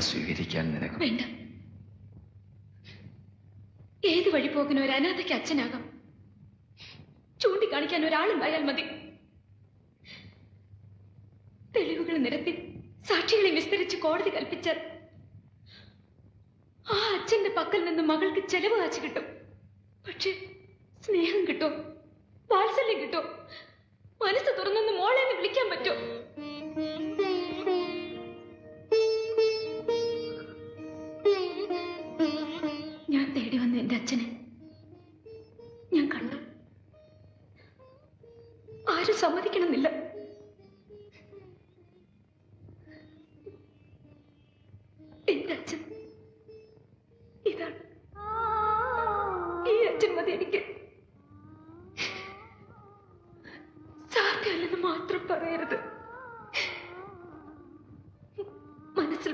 അവളെ സ്വീകരിക്കാൻ നിനക്ക് വേണ്ട. ഏത് വഴി പോകുന്ന ഒരു അനാഥയ്ക്ക് അച്ഛനാകാം? ചൂണ്ടിക്കാണിക്കാൻ ഒരാളുണ്ടായാൽ മതി. തെളിവുകൾ നിരത്തി സാക്ഷികളെ വിസ്തരിച്ച് കോടതി കൽപ്പിച്ചാൽ ആ അച്ഛന്റെ പക്കൽ നിന്ന് മകൾക്ക് ചെലവ് കാച്ചു കിട്ടും. പക്ഷെ സ്നേഹം കിട്ടും വാത്സല്യം കിട്ടോ. നിന്റെ അച്ഛനെ. ഞാൻ കണ്ടു. ആരും സമ്മതിക്കണമെന്നില്ല. എന്റെ അച്ഛൻ. ഇതാണ്. ഈ അച്ഛൻ മതി എനിക്ക്. സാധ്യമല്ലെന്ന് മാത്രം പറയരുത്.